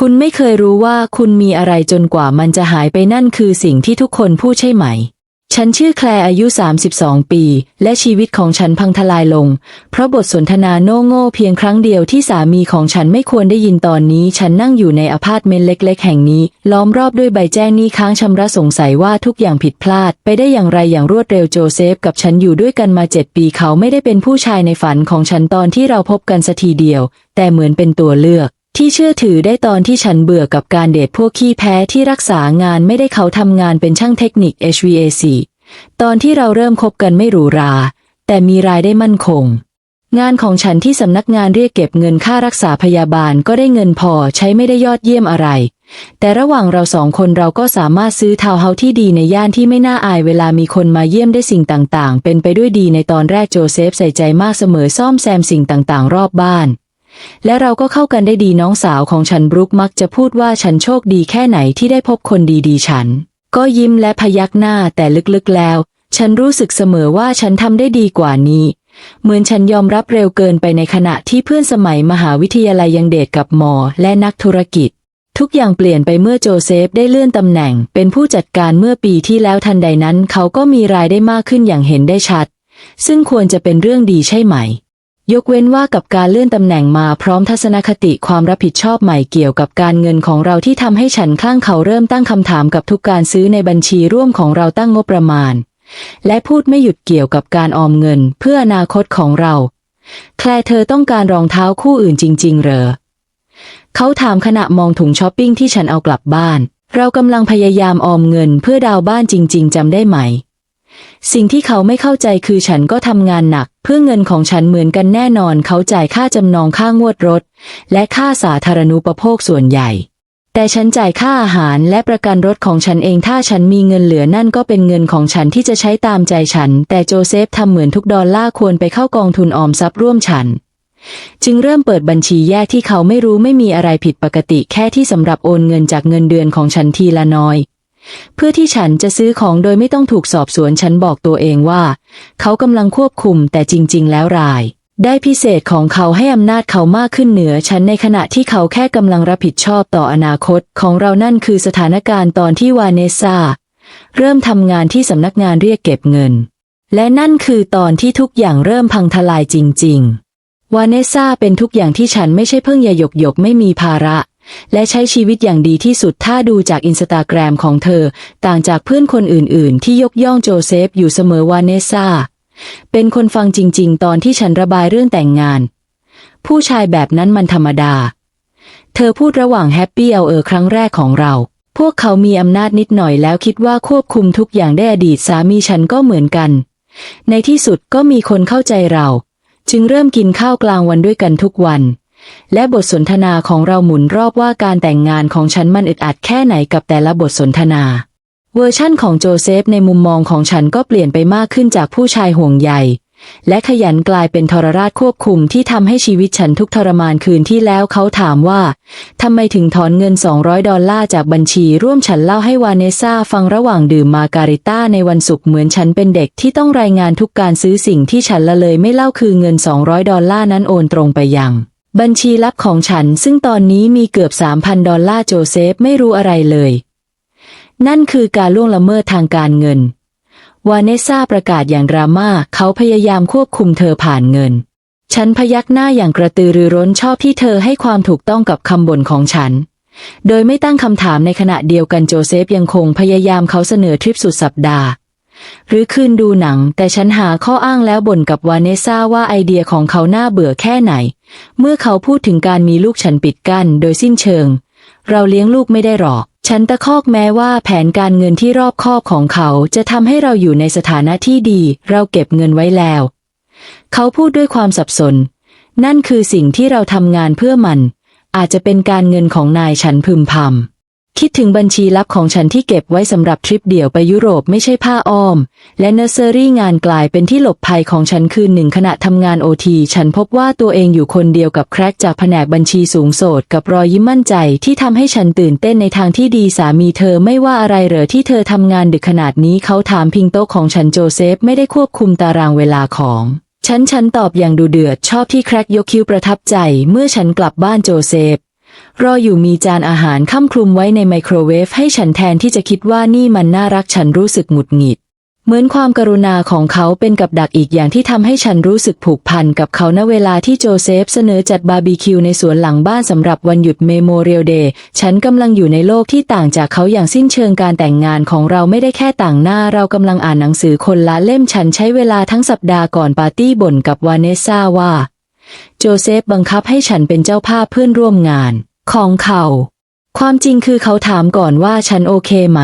คุณไม่เคยรู้ว่าคุณมีอะไรจนกว่ามันจะหายไปนั่นคือสิ่งที่ทุกคนพูดใช่ไหม ฉันชื่อแคลร์อายุ 32 ปี และชีวิตของฉันพังทลายลง เพราะบทสนทนาโง่เพียงครั้งเดียวที่สามีของฉันไม่ควรได้ยินตอนนี้ ฉันนั่งอยู่ในอพาร์ตเมนต์เล็ก ๆ แห่งนี้ ล้อมรอบด้วยใบแจ้งหนี้ค้างชำระสงสัยว่าทุกอย่างผิดพลาด ไปได้อย่างไรอย่างรวดเร็วโจเซฟ กับฉันอยู่ด้วยกันมาเจ็ดปีเขาไม่ได้เป็นผู้ชายในฝันของฉันตอนที่เราพบกันสักทีเดียว แต่เหมือนเป็นตัวเลือก ที่เชื่อถือได้ตอนที่ฉันเบื่อกับการเดทพวกขี้แพ้ที่รักษางานไม่ได้เขาทำงานเป็นช่างเทคนิค HVAC ตอนที่เราเริ่มคบกันไม่หรูหรา แต่มีรายได้มั่นคง งานของฉันที่สำนักงานเรียกเก็บเงินค่ารักษาพยาบาลก็ได้เงินพอใช้ไม่ได้ยอดเยี่ยมอะไร แต่ระหว่างเราสองคนเราก็สามารถซื้อทาวน์เฮาส์ที่ดีในย่านที่ไม่น่าอายเวลามีคนมาเยี่ยมได้สิ่งต่างๆ เป็นไปด้วยดีในตอนแรกโจเซฟใส่ใจมากเสมอซ่อมแซมสิ่งต่างๆ รอบบ้าน และเราก็เข้ากันได้ดีน้องสาวของฉันบรุกมักจะพูดว่าฉันโชคดีแค่ไหนที่ได้พบคนดีๆ ฉัน ก็ยิ้มและพยักหน้าแต่ลึกๆแล้ว ฉันรู้สึกเสมอว่าฉันทำได้ดีกว่านี้ เหมือนฉันยอมรับเร็วเกินไปในขณะที่เพื่อนสมัยมหาวิทยาลัยยังเดทกับหมอและนักธุรกิจ ทุกอย่างเปลี่ยนไปเมื่อโจเซฟได้เลื่อนตำแหน่ง เป็นผู้จัดการเมื่อปีที่แล้วทันใดนั้น เขาก็มีรายได้มากขึ้นอย่างเห็นได้ชัด ซึ่งควรจะเป็นเรื่องดีใช่ไหม ยกเว้นว่ากับการเลื่อนตำแหน่งมาพร้อมทัศนคติความรับผิดชอบใหม่เกี่ยวกับการเงินของเราที่ทำให้ฉันคลั่งเขาเริ่มตั้งคำถามกับทุกการซื้อในบัญชีร่วมของเราตั้งงบประมาณ และพูดไม่หยุดเกี่ยวกับการออมเงินเพื่ออนาคตของเรา แคลเธอต้องการรองเท้าคู่อื่นจริง ๆ เหรอ เขาถามขณะมองถุงช้อปปิ้งที่ฉันเอากลับบ้าน เรากำลังพยายามออมเงินเพื่อดาวบ้านจริง ๆจำได้ไหม สิ่งที่เขาไม่เข้าใจคือฉันก็ทำงานหนัก เพื่อเงินของฉันเหมือนกันแน่นอนเขาจ่ายค่าจำนองค่างวดรถ และค่าสาธารณูปโภคส่วนใหญ่ แต่ฉันจ่ายค่าอาหารและประกันรถของฉันเองถ้าฉันมีเงินเหลือนั่นก็เป็นเงินของฉันที่จะใช้ตามใจฉัน แต่โจเซฟทำเหมือนทุกดอลลาร์ควรไปเข้ากองทุนออมทรัพย์ร่วมฉันจึงเริ่มเปิดบัญชีแยกที่เขาไม่รู้ไม่มีอะไรผิดปกติแค่ที่สำหรับโอนเงินจากเงินเดือนของฉันทีละน้อย เพื่อที่ฉันจะซื้อของโดยไม่ต้องถูกสอบสวนฉันบอกตัวเองว่า เขากำลังควบคุมแต่จริง ๆ แล้วราย ได้พิเศษของเขาให้อำนาจเขามากขึ้นเหนือฉันในขณะที่เขาแค่กำลังรับผิดชอบต่ออนาคตของเรานั่นคือสถานการณ์ตอนที่วาเนซาเริ่มทำงานที่สำนักงานเรียกเก็บเงิน และนั่นคือตอนที่ทุกอย่างเริ่มพังทลายจริง ๆ วาเนซาเป็นทุกอย่างที่ฉันไม่ใช่เพิ่งยาหยกหยกไม่มีภาระ และใช้ชีวิตอย่างดีที่สุดถ้าดูจากอินสตาแกรมของเธอ ต่างจากเพื่อนคนอื่นๆ ที่ยกย่องโจเซฟอยู่เสมอวาเนซ่า เป็นคนฟังจริง ๆ ตอนที่ฉันระบายเรื่องแต่งงาน ผู้ชายแบบนั้นมันธรรมดา เธอพูดระหว่างแฮปปี้เอาเออครั้งแรกของเรา พวกเขามีอำนาจนิดหน่อยแล้วคิดว่าควบคุมทุกอย่างได้อดีตสามีฉันก็เหมือนกัน ในที่สุดก็มีคนเข้าใจเรา จึงเริ่มกินข้าวกลางวันด้วยกันทุกวัน และบทสนทนาของเราหมุนรอบว่าการแต่งงานของฉันมันอึดอัดแค่ไหนกับแต่ละบทสนทนา เวอร์ชั่นของโจเซฟในมุมมองของฉันก็เปลี่ยนไปมากขึ้นจากผู้ชายห่วงใยและขยันกลายเป็นทรราชควบคุมที่ทำให้ชีวิตฉันทุกทรมานคืนที่แล้วเขาถามว่าทำไมถึงถอนเงิน 200 ดอลลาร์จากบัญชีร่วมฉันเล่าให้วานเนซ่าฟังระหว่างดื่มมาการิต้าในวันศุกร์เหมือนฉันเป็นเด็กที่ต้องรายงานทุกการซื้อสิ่งที่ฉันละเลยไม่เล่าคือเงิน 200 ดอลลาร์นั้นโอนตรงไปยัง บัญชีลับของฉันซึ่งตอนนี้มีเกือบ3,000ดอลลาร์โจเซฟไม่รู้อะไรเลย นั่นคือการล่วงละเมิดทางการเงิน วาเนซาประกาศอย่างดราม่าเขาพยายามควบคุมเธอผ่านเงิน ฉันพยักหน้าอย่างกระตือรือร้นชอบที่เธอให้ความถูกต้องกับคำบ่นของฉัน โดยไม่ตั้งคำถามในขณะเดียวกันโจเซฟยังคงพยายามเขาเสนอทริปสุดสัปดาห์ หรือคืนดูหนัง แต่ฉันหาข้ออ้างแล้วบ่นกับวานเนซ่าว่าไอเดียของเขาน่าเบื่อแค่ไหน เมื่อเขาพูดถึงการมีลูกฉันปิดกั้นโดยสิ้นเชิง เราเลี้ยงลูกไม่ได้หรอก ฉันตะคอกแม้ว่าแผนการเงินที่รอบคอบของเขาจะทำให้เราอยู่ในสถานะที่ดี เราเก็บเงินไว้แล้ว เขาพูดด้วยความสับสน นั่นคือสิ่งที่เราทำงานเพื่อมัน อาจจะเป็นการเงินของนายฉันพึมพำ คิดถึงบัญชีลับของฉันที่เก็บไว้สำหรับทริปเดี่ยวไปยุโรปไม่ใช่ผ้าอ้อม และเนอร์เซอรี่งานกลายเป็นที่หลบภัยของฉันคืนหนึ่งขณะทำงานโอทีฉันพบว่าตัวเองอยู่คนเดียวกับแครกจากแผนกบัญชีสูงโสดกับรอยยิ้มมั่นใจที่ทำให้ฉันตื่นเต้นในทางที่ดีสามีเธอไม่ว่าอะไรเหรอที่เธอทำงานดึกขนาดนี้เขาถามพิงโต๊ะของฉันโจเซฟไม่ได้ควบคุมตารางเวลาของฉันฉันตอบอย่างดูเดือดชอบที่แครกยกคิ้วประทับใจ เมื่อฉันกลับบ้านโจเซฟ รออยู่มีจานอาหารค่ำคลุมไว้ในไมโครเวฟให้ฉันแทนที่จะคิดว่านี่มันน่ารักฉันรู้สึกหงุดหงิด เหมือนความกรุณาของเขาเป็นกับดักอีกอย่างที่ทำให้ฉันรู้สึกผูกพันกับเขาณเวลาที่โจเซฟเสนอจัดบาร์บีคิวในสวนหลังบ้านสำหรับวันหยุดเมโมเรียลเดย์ฉันกำลังอยู่ในโลกที่ต่างจากเขาอย่างสิ้นเชิงการแต่งงานของเราไม่ได้แค่ต่างหน้า เรากำลังอ่านหนังสือคนละเล่มฉันใช้เวลาทั้งสัปดาห์ก่อนปาร์ตี้บ่นกับวานเนสซาว่า โจเซฟบังคับให้ฉันเป็นเจ้าภาพเพื่อนร่วมงาน ของเขา ความจริงคือเขาถามก่อนว่าฉันโอเคไหม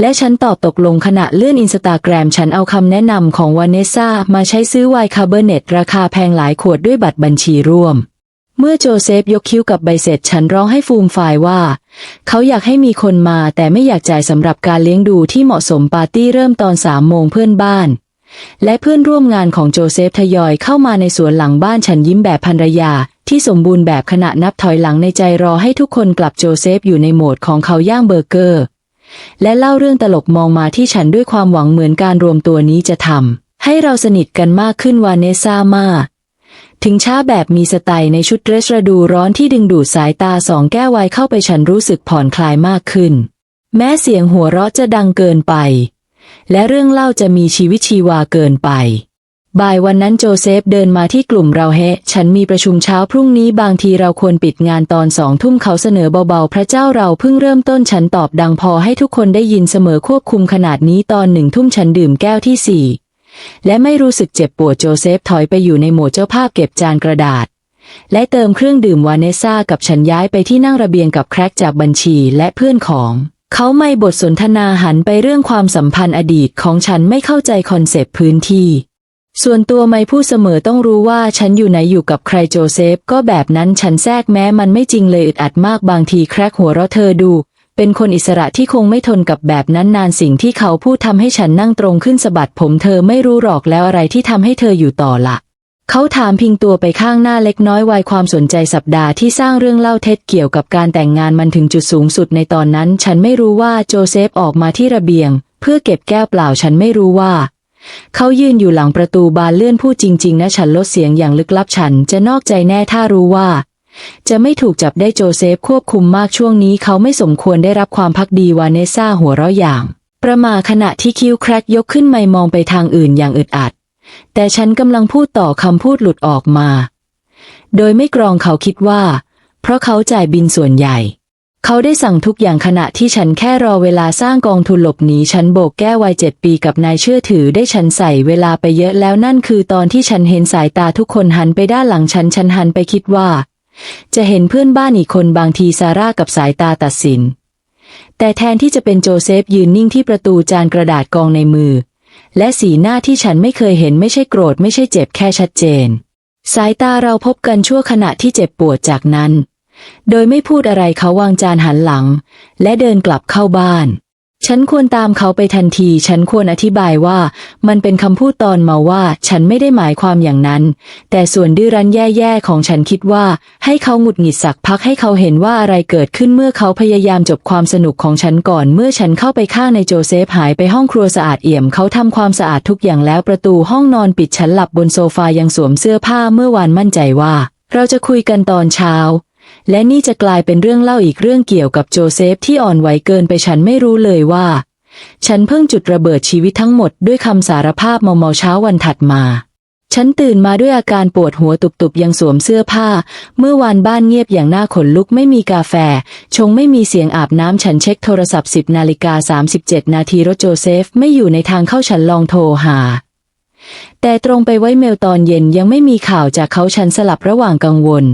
และฉันตอบตกลงขณะเลื่อนอินสตาแกรมฉันเอาคำแนะนำของวานเนสซามาใช้ซื้อไวน์คาร์เบเนตราคาแพงหลายขวดด้วยบัตรบัญชีร่วมเมื่อโจเซฟยกคิ้วกับใบเสร็จฉันร้องให้ฟูมฟายว่า เขาอยากให้มีคนมาแต่ไม่อยากจ่ายสำหรับการเลี้ยงดูที่เหมาะสมปาร์ตี้เริ่มตอนสามโมงเพื่อนบ้าน และเพื่อนร่วมงานของโจเซฟทยอยเข้ามาในสวนหลังบ้านฉันยิ้มแบบภรรยา ที่สมบูรณ์แบบขณะนับถอยหลังในใจรอให้ทุกคนกลับโจเซฟอยู่ในโหมดของเขาย่างเบอร์เกอร์ และเล่าเรื่องตลกมองมาที่ฉันด้วยความหวังเหมือนการรวมตัวนี้จะทำให้เราสนิทกันมากขึ้นวานเนซ่ามาถึงช้าแบบมีสไตล์ในชุดเดรสฤดูร้อนที่ดึงดูดสายตาสองแก้วไวน์เข้าไปฉันรู้สึกผ่อนคลายมากขึ้น แม้เสียงหัวเราะจะดังเกินไป และเรื่องเล่าจะมีชีวิตชีวาเกินไป บ่ายวันนั้นโจเซฟเดินมาที่กลุ่มเราเฮฉันมีประชุมเช้าพรุ่งนี้บางทีเราควรปิดงานตอนสองทุ่มเขาเสนอเบาๆ พระเจ้าเราเพิ่งเริ่มต้นฉันตอบดังพอให้ทุกคนได้ยินเสมอควบคุมขนาดนี้ตอนหนึ่งทุ่มฉันดื่มแก้วที่สี่และไม่รู้สึกเจ็บปวดโจเซฟถอยไปอยู่ในโหมดเจ้าภาพเก็บจานกระดาษ และเติมเครื่องดื่มวาเนซ่ากับฉันย้ายไปที่นั่งระเบียงกับแครกจากบัญชีและเพื่อนของ เขาไม่บทสนทนาหันไปเรื่องความสัมพันธ์อดีตของฉันไม่เข้าใจคอนเซปต์พื้นที่ ส่วนตัวไม่พูดเสมอต้องรู้ว่าฉันอยู่ไหนอยู่กับใครโจเซฟ ก็แบบนั้นฉันแทรกแม้มันไม่จริงเลยอึดอัดมากบางทีแครกหัวเราะเธอดู เป็นคนอิสระที่คงไม่ทนกับแบบนั้นนานสิ่งที่เขาพูดทำให้ฉันนั่งตรงขึ้นสะบัดผมเธอไม่รู้หรอกแล้วอะไรที่ทำให้เธออยู่ต่อละ เขาถามพิงตัวไปข้างหน้าเล็กน้อยวายความสนใจสัปดาห์ที่สร้างเรื่องเล่าเท็จเกี่ยวกับการแต่งงานมันถึงจุดสูงสุดในตอนนั้น ฉันไม่รู้ว่าโจเซฟออกมาที่ระเบียง เพื่อเก็บแก้วเปล่าฉันไม่รู้ว่า เขายืนอยู่หลังประตูบานเลื่อนพูดจริง ๆ นะฉันลดเสียงอย่างลึกลับฉันจะนอกใจแน่ถ้ารู้ว่า จะไม่ถูกจับได้โจเซฟควบคุมมากช่วงนี้ เขาไม่สมควรได้รับความพักดีวาเนซ่าหัวเราะอย่าง ประมาขณะที่คิ้วแครกยกขึ้นไม่มองไปทางอื่นอย่างอึดอัด แต่ฉันกำลังพูดต่อคำพูดหลุดออกมา โดยไม่กรองเขาคิดว่า เพราะเขาจ่ายบินส่วนใหญ่ เขาได้สั่งทุกอย่างขณะที่ฉันแค่รอเวลาสร้างกองทุนหลบหนีฉันโบกแก้วัยเจ็ดปีกับนายเชื่อถือได้ฉันใส่เวลาไปเยอะแล้วนั่นคือตอนที่ฉันเห็นสายตาทุกคนหันไปด้านหลังฉันฉันหันไปคิดว่า จะเห็นเพื่อนบ้านอีกคนบางทีซาร่ากับสายตาตัดสินแต่แทนที่จะเป็นโจเซฟยืนนิ่งที่ประตูจานกระดาษกองในมือ และสีหน้าที่ฉันไม่เคยเห็นไม่ใช่โกรธไม่ใช่เจ็บแค่ชัดเจน สายตาเราพบกันชั่วขณะที่เจ็บปวดจากนั้น โดยไม่พูดอะไรเขาวางจานหันหลัง และเดินกลับเข้าบ้าน ฉันควรตามเขาไปทันที ฉันควรอธิบายว่ามันเป็นคำพูดตอนมาว่า ฉันไม่ได้หมายความอย่างนั้น แต่ส่วนดื้อรั้นแย่ๆของฉันคิดว่า ให้เขาหงุดหงิดสักพักให้เขาเห็นว่าอะไรเกิดขึ้นเมื่อเขาพยายามจบความสนุกของฉันก่อน เมื่อฉันเข้าไปข้างในโจเซฟหายไปห้องครัวสะอาดเอี่ยม เขาทำความสะอาดทุกอย่างแล้วประตูห้องนอนปิดฉันหลับบนโซฟายังสวมเสื้อผ้าเมื่อวานมั่นใจว่า เราจะคุยกันตอนเช้า และนี่จะกลายเป็นเรื่องเล่าอีกเรื่องเกี่ยวกับโจเซฟที่อ่อนไหวเกินไปฉันไม่รู้เลยว่า ฉันเพิ่งจุดระเบิดชีวิตทั้งหมดด้วยคำสารภาพเมาๆเช้าวันถัดมา ฉันตื่นมาด้วยอาการปวดหัวตุบๆยังสวมเสื้อผ้า เมื่อวานบ้านเงียบอย่างน่าขนลุกไม่มีกาแฟ ชงไม่มีเสียงอาบน้ำฉันเช็คโทรศัพท์10นาฬิกา37 นาทีรถโจเซฟไม่อยู่ในทางเข้าฉันลองโทรหาแต่ตรงไปไว้เมลตอนเย็นยังไม่มีข่าวจากเขาฉันสลับระหว่างกังวล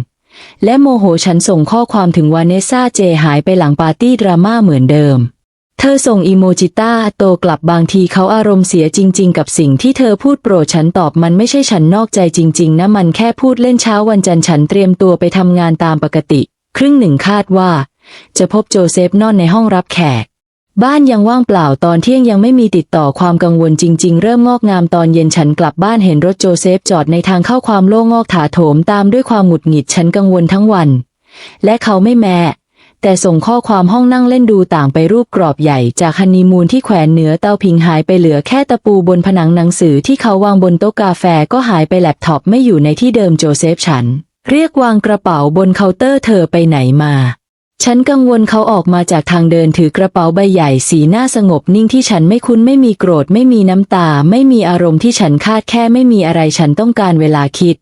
และโมโหฉันส่งข้อความถึงวาเนซ่าเจหายไปหลังปาร์ตี้ดราม่าเหมือนเดิม เธอส่งอีโมจิต้าโตกลับบางทีเขาอารมณ์เสียจริง ๆ กับสิ่งที่เธอพูดโปรดฉันตอบมันไม่ใช่ฉันนอกใจจริง ๆนะมันแค่พูดเล่นเช้าวันจันทร์ฉันเตรียมตัวไปทำงานตามปกติ ครึ่งหนึ่งคาดว่า จะพบโจเซฟนอนในห้องรับแขก บ้านยังว่างเปล่าตอนเที่ยงยังไม่มีติดต่อความกังวลจริง ๆ เริ่มงอกงามตอนเย็นฉันกลับบ้านเห็นรถโจเซฟจอดในทางเข้าความโล่งงอกถาโถมตามด้วยความหงุดหงิดฉันกังวลทั้งวัน และเขาไม่แม้แต่ส่งข้อความห้องนั่งเล่นดูต่างไปรูปกรอบใหญ่จากฮันนีมูนที่แขวนเหนือเตาผิงหายไปเหลือแค่ตะปูบนผนังหนังสือที่เขาวางบนโต๊ะกาแฟก็หายไปแล็ปท็อปไม่อยู่ในที่เดิมโจเซฟฉัน เรียกวางกระเป๋าบนเคาน์เตอร์เธอไปไหนมา ฉันกังวลเขาออกมาจากทางเดินถือกระเป๋าใบใหญ่สีหน้าสงบนิ่งที่ฉันไม่คุ้นไม่มีโกรธไม่มีน้ำตา ไม่มีอารมณ์ที่ฉันคาดแค่ไม่มีอะไรฉันต้องการเวลาคิด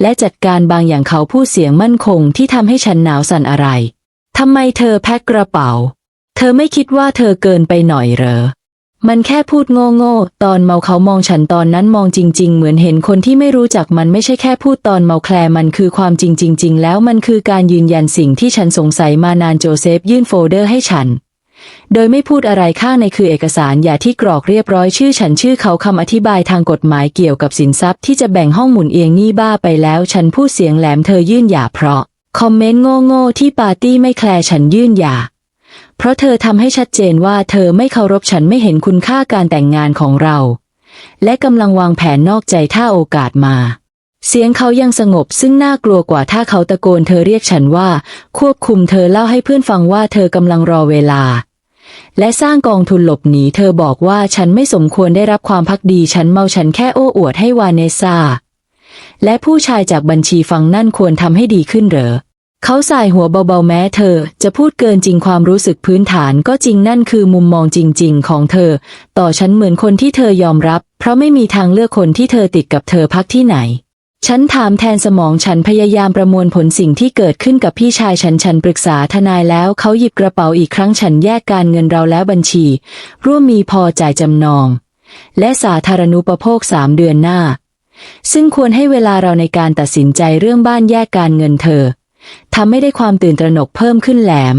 และจัดการบางอย่างเขาพูดเสียงมั่นคงที่ทำให้ฉันหนาวสั่นอะไรทำไมเธอแพ็คกระเป๋า เธอไม่คิดว่าเธอเกินไปหน่อยเหรอ มันแค่พูดโง่ๆตอนเมาเขามองฉันตอนนั้นมองจริง ๆ เหมือนเห็นคนที่ไม่รู้จักมันไม่ใช่แค่พูดตอนเมาแคลมันคือความจริงจริง ๆ แล้วมันคือการยืนยันสิ่งที่ฉันสงสัยมานานโจเซฟยื่นโฟลเดอร์ให้ฉัน โดยไม่พูดอะไรข้างในคือเอกสารอย่าที่กรอกเรียบร้อยชื่อฉันชื่อเขาคำอธิบายทางกฎหมายเกี่ยวกับสินทรัพย์ที่จะแบ่งห้องหมุนเอียงนี่บ้าไปแล้ว ฉันพูดเสียงแหลมเธอยื่นหย่าเพราะ คอมเมนต์โง่ๆที่ปาร์ตี้ไม่แคลร์ฉันยื่นหย่า เพราะเธอทำให้ชัดเจนว่าเธอไม่เคารพฉันไม่เห็นคุณค่าการแต่งงานของเรา และกำลังวางแผนนอกใจถ้าโอกาสมา เสียงเขายังสงบซึ่งน่ากลัวกว่าถ้าเขาตะโกนเธอเรียกฉันว่า ควบคุมเธอเล่าให้เพื่อนฟังว่าเธอกำลังรอเวลา และสร้างกองทุนหลบหนีเธอบอกว่าฉันไม่สมควรได้รับความพักดีฉันเมาฉันแค่โอ้อวดให้วานเนซาและผู้ชายจากบัญชีฟังนั่นควรทำให้ดีขึ้นเหรอ เขาสายหัวเบาๆแม้เธอ จะพูดเกินจริงความรู้สึกพื้นฐานก็จริงนั่นคือมุมมองจริง ๆ ของเธอ ต่อฉันเหมือนคนที่เธอยอมรับ เพราะไม่มีทางเลือกคนที่เธอติดกับเธอพักที่ไหน ฉันถามแทนสมองฉันพยายามประมวลผลสิ่งที่เกิดขึ้นกับพี่ชายฉันฉันปรึกษาทนายแล้วเขาหยิบกระเป๋าอีกครั้งฉันแยกการเงินเราแล้วบัญชี ร่วมมีพอจ่ายจำนอง และสาธารณูปโภคสามเดือนหน้า ซึ่งควรให้เวลาเราในการตัดสินใจเรื่องบ้านแยกการเงินเธอ ทำให้ได้ความตื่นตระหนกเพิ่มขึ้นแหลม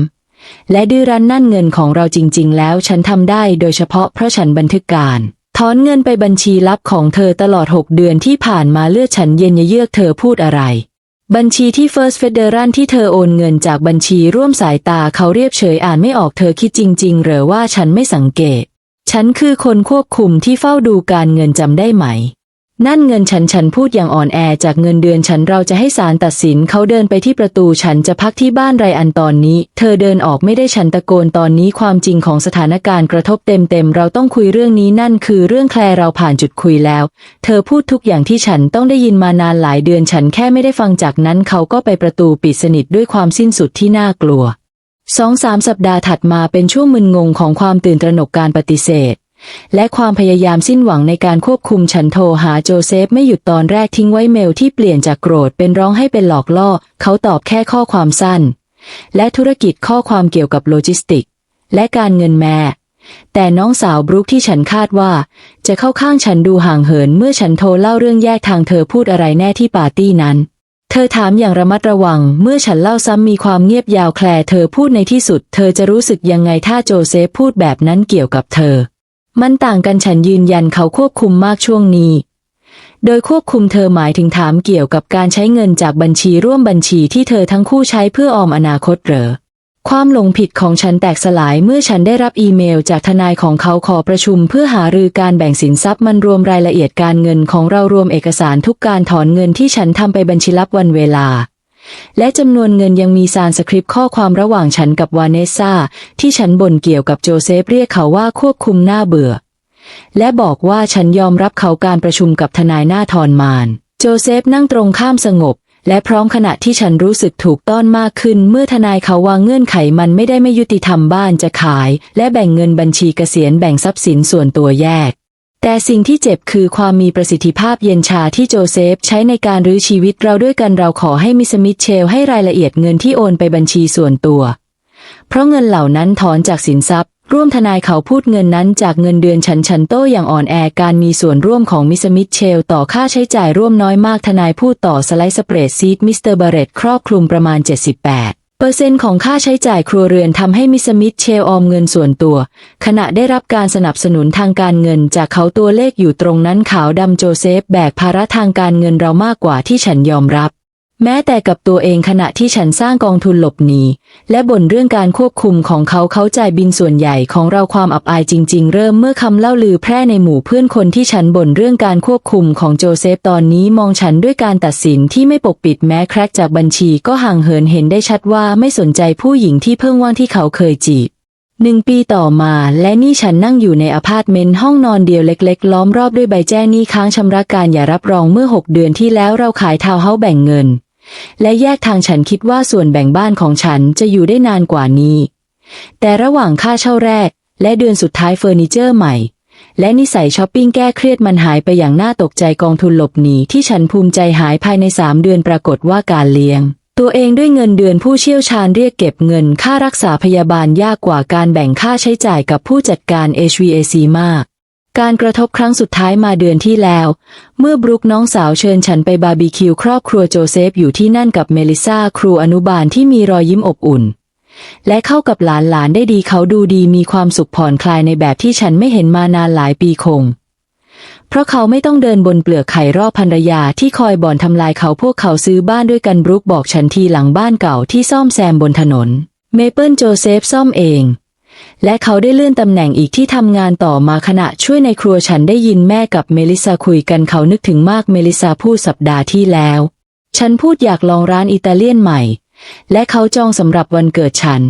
และดื้อรั้นนั่นเงินของเราจริง ๆ แล้วฉันทำได้โดยเฉพาะเพราะฉันบันทึกการถอนเงินไปบัญชีลับของเธอตลอด 6 เดือนที่ผ่านมาเลือดฉันเย็นเยือกเธอพูดอะไร บัญชีที่ First Federal ที่เธอโอนเงินจากบัญชีร่วมสายตาเขาเรียบเฉยอ่านไม่ออกเธอคิดจริงๆเหรอว่าฉันไม่สังเกต ฉันคือคนควบคุมที่เฝ้าดูการเงินจำได้ไหม นั่นเงินฉันฉันพูดอย่างอ่อนแอจากเงินเดือนฉันเราจะให้ศาลตัดสินเขาเดินไปที่ประตูฉันจะพักที่บ้านไรอันตอนนี้ เธอเดินออกไม่ได้ฉันตะโกนตอนนี้ความจริงของสถานการณ์กระทบเต็มๆเราต้องคุยเรื่องนี้นั่นคือเรื่องแคลเราผ่านจุดคุยแล้ว เธอพูดทุกอย่างที่ฉันต้องได้ยินมานานหลายเดือนฉันแค่ไม่ได้ฟังจากนั้นเขาก็ไปประตูปิดสนิทด้วยความสิ้นสุดที่น่ากลัวสองสามสัปดาห์ถัดมาเป็นช่วงมึนงงของความตื่นตระหนกการปฏิเสธ และความพยายามสิ้นหวังในการควบคุมฉันโทรหาโจเซฟไม่หยุดตอนแรกทิ้งไว้เมลที่เปลี่ยนจากโกรธเป็นร้องให้เป็นหลอกล่อ เขาตอบแค่ข้อความสั้น และธุรกิจข้อความเกี่ยวกับโลจิสติก และการเงินแม่แต่น้องสาวบรุกที่ฉันคาดว่า จะเข้าข้างฉันดูห่างเหินเมื่อฉันโทรเล่าเรื่องแยกทางเธอพูดอะไรแน่ที่ปาร์ตี้นั้น เธอถามอย่างระมัดระวัง เมื่อฉันเล่าซ้ำมีความเงียบยาวแคลเธอพูดในที่สุด เธอจะรู้สึกยังไงถ้าโจเซฟพูดแบบนั้นเกี่ยวกับเธอ มันต่างกันฉันยืนยันเขาควบคุมมากช่วงนี้ โดยควบคุมเธอหมายถึงถามเกี่ยวกับการใช้เงินจากบัญชีร่วมบัญชีที่เธอทั้งคู่ใช้เพื่อออมอนาคตเหรอ ความหลงผิดของฉันแตกสลายเมื่อฉันได้รับอีเมลจากทนายของเขาขอประชุมเพื่อหารือการแบ่งสินทรัพย์มันรวมรายละเอียดการเงินของเรารวมเอกสารทุกการถอนเงินที่ฉันทำไปบัญชีลับวันเวลา และจำนวนเงินยังมีซานสคริปต์ข้อความระหว่างฉันกับวาเนสซาที่ฉันบ่นเกี่ยวกับโจเซฟเรียกเขาว่าควบคุมหน้าเบื่อ และบอกว่าฉันยอมรับเขาการประชุมกับทนายหน้าทอนมาน โจเซฟนั่งตรงข้ามสงบ และพร้อมขณะที่ฉันรู้สึกถูกต้อนมากขึ้น เมื่อทนายเขาวางเงื่อนไขมันไม่ได้ไม่ยุติธรรมบ้านจะขาย และแบ่งเงินบัญชีเกษียณแบ่งทรัพย์สินส่วนตัวแยก แต่สิ่งที่เจ็บคือความมีประสิทธิภาพเย็นชาที่โจเซฟ ใช้ในการรื้อชีวิตเราด้วยกันเราขอให้มิสมิธเชลให้รายละเอียดเงินที่โอนไปบัญชีส่วนตัว เพราะเงินเหล่านั้นถอนจากสินทรัพย์ ร่วมทนายเขาพูดเงินนั้นจากเงินเดือนฉันฉันโต้อย่างอ่อนแอการมีส่วนร่วมของมิสมิธเชลต่อค่าใช้จ่ายร่วมน้อยมากทนายพูดต่อสไลด์สเปรดซีดมิสเตอร์บาเรตครอบคลุมประมาณ 78 เปอร์เซ็นต์ของค่าใช้จ่ายครัวเรือนทำให้มิสมิธเชลออมเงินส่วนตัว ขณะได้รับการสนับสนุนทางการเงินจากเขาตัวเลขอยู่ตรงนั้นขาวดำโจเซฟแบกภาระทางการเงินเรามากกว่าที่ฉันยอมรับ แม้แต่กับตัวเองขณะที่ฉันสร้างกองทุนหลบหนีและบ่นเรื่องการควบคุมของเขาเขาจ่ายบินส่วนใหญ่ของเราความอับอายจริง ๆ เริ่มเมื่อคำเล่าลือแพร่ในหมู่เพื่อนคนที่ฉันบ่นเรื่องการควบคุมของโจเซฟตอนนี้มองฉันด้วยการตัดสินที่ไม่ปกปิดแม้แครกจากบัญชีก็ห่างเหินเห็นได้ชัดว่าไม่สนใจผู้หญิงที่เพิ่งว่างที่เขาเคยจีบหนึ่งปีต่อมาและนี่ฉันนั่งอยู่ในอพาร์ตเมนต์ห้องนอนเดียวเล็กๆ ล้อมรอบด้วยใบแจ้งหนี้ค้างชำระการอย่ารับรองเมื่อ 6 เดือนที่แล้วเราขายทาวน์เฮาส์แบ่งเงิน และแยกทางฉันคิดว่าส่วนแบ่งบ้านของฉันจะอยู่ได้นานกว่านี้ แต่ระหว่างค่าเช่าแรก และเดือนสุดท้ายเฟอร์นิเจอร์ใหม่ และนิสัยช้อปปิ้งแก้เครียดมันหายไปอย่างน่าตกใจกองทุนหลบหนีที่ฉันภูมิใจหายภายในสามเดือนปรากฏว่าการเลี้ยง ตัวเองด้วยเงินเดือนผู้เชี่ยวชาญเรียกเก็บเงินค่ารักษาพยาบาลยากกว่าการแบ่งค่าใช้จ่ายกับผู้จัดการ HVAC มาก การกระทบครั้งสุดท้ายมาเดือนที่แล้ว เมื่อบรุกน้องสาวเชิญฉันไปบาร์บีคิวครอบครัวโจเซฟอยู่ที่นั่นกับเมลิซาครูอนุบาลที่มีรอยยิ้มอบอุ่น และเข้ากับหลานๆได้ดีเขาดูดีมีความสุขผ่อนคลายในแบบที่ฉันไม่เห็นมานานหลายปีคง เพราะเขาไม่ต้องเดินบนเปลือกไข่รอบภรรยาที่คอยบ่อนทำลายเขาพวกเขาซื้อบ้านด้วยกันบรุกบอกฉันทีหลังบ้านเก่าที่ซ่อมแซมบนถนน เมเปิลโจเซฟซ่อมเอง และเขาได้เลื่อนตำแหน่งอีกที่ทำงานต่อมาขณะช่วยในครัวฉันได้ยินแม่กับเมลิซาคุยกันเขานึกถึงมากเมลิซาพูดสัปดาห์ที่แล้ว ฉันพูดอยากลองร้านอิตาเลียนใหม่ และเขาจองสำหรับวันเกิดฉัน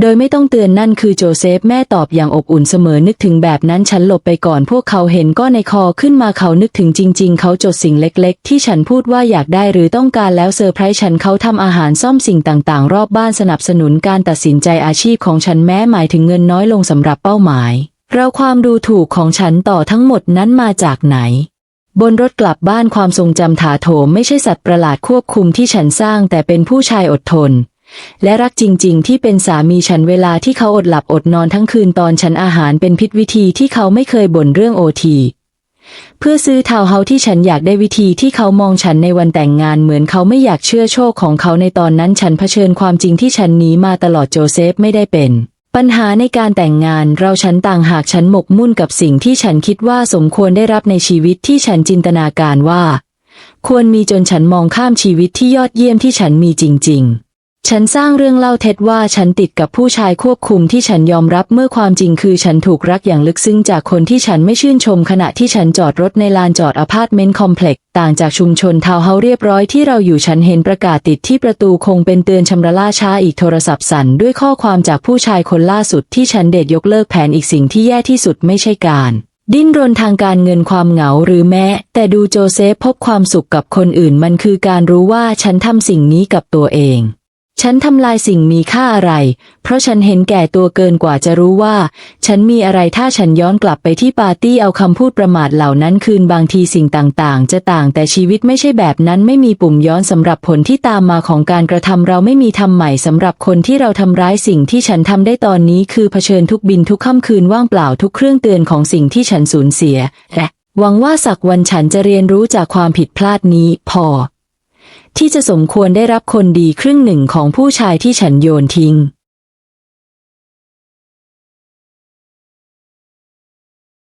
โดยไม่ต้องเตือนนั่นคือโจเซฟแม่ตอบอย่างอบอุ่นเสมอนึกถึงแบบนั้นฉันหลบไปก่อนพวกเขาเห็นก็ในคอขึ้นมาเขานึกถึงจริง ๆ เขาจดสิ่งเล็ก ๆ ที่ฉันพูดว่าอยากได้หรือต้องการแล้วเซอร์ไพรส์ฉันเขาทำอาหารซ่อมสิ่งต่าง ๆ รอบบ้านสนับสนุนการตัดสินใจอาชีพของฉันแม้หมายถึงเงินน้อยลงสำหรับเป้าหมาย เราความดูถูกของฉันต่อทั้งหมดนั้นมาจากไหนบนรถกลับบ้านความทรงจำถาโถมไม่ใช่สัตว์ประหลาดควบคุมที่ฉันสร้างแต่เป็นผู้ชายอดทน และรักจริง ๆ ที่เป็นสามีฉันเวลาที่เขาอดหลับอดนอนทั้งคืนตอนฉันอาหารเป็นพิษวิธีที่เขาไม่เคยบ่นเรื่องโอทีเพื่อซื้อทาวเฮาที่ฉันอยากได้วิธีที่เขามองฉันในวันแต่งงานเหมือนเขาไม่อยากเชื่อโชคของเขาในตอนนั้นฉันเผชิญความจริงที่ฉันหนีมาตลอดโจเซฟไม่ได้เป็น ปัญหาในการแต่งงานเราฉันต่างหากฉันหมกมุ่นกับสิ่งที่ฉันคิดว่าสมควรได้รับในชีวิตที่ฉันจินตนาการว่า ควรมีจนฉันมองข้ามชีวิตที่ยอดเยี่ยมที่ฉันมีจริง ๆ ฉันสร้างเรื่องเล่าเท็จว่าฉันติดกับผู้ชายควบคุมที่ฉันยอมรับเมื่อความจริงคือฉันถูกรักอย่างลึกซึ้งจากคนที่ฉันไม่ชื่นชมขณะที่ฉันจอดรถในลานจอดอพาร์ตเมนต์คอมเพล็กซ์ต่างจากชุมชนทาวน์เฮาเรียบร้อยที่เราอยู่ฉันเห็นประกาศติดที่ประตูคงเป็นเตือนชำระล่าช้าอีกโทรศัพท์สั่นด้วยข้อความจากผู้ชายคนล่าสุดที่ฉันเดดยกเลิกแผนอีกสิ่งที่แย่ที่สุดไม่ใช่การดิ้นรนทางการเงินความเหงาหรือแม้ แต่ดูโจเซฟพบความสุขกับคนอื่นมันคือการรู้ว่าฉันทำสิ่งนี้กับตัวเอง ฉันทำลายสิ่งมีค่าอะไร เพราะฉันเห็นแก่ตัวเกินกว่าจะรู้ว่า ฉันมีอะไรถ้าฉันย้อนกลับไปที่ปาร์ตี้เอาคำพูดประมาทเหล่านั้นคืนบางทีสิ่งต่างๆ จะต่างแต่ชีวิตไม่ใช่แบบนั้นไม่มีปุ่มย้อนสำหรับผลที่ตามมาของการกระทำเราไม่มีทำใหม่สำหรับคนที่เราทำร้ายสิ่งที่ฉันทำได้ตอนนี้คือเผชิญทุกบินทุกค่ำคืนว่างเปล่าทุกเครื่องเตือนของสิ่งที่ฉันสูญเสียและหวังว่าสักวันฉันจะเรียนรู้จากความผิดพลาดนี้ พอ ที่จะสมควรได้รับคนดีครึ่งหนึ่งของผู้ชายที่ฉันโยนทิ้ง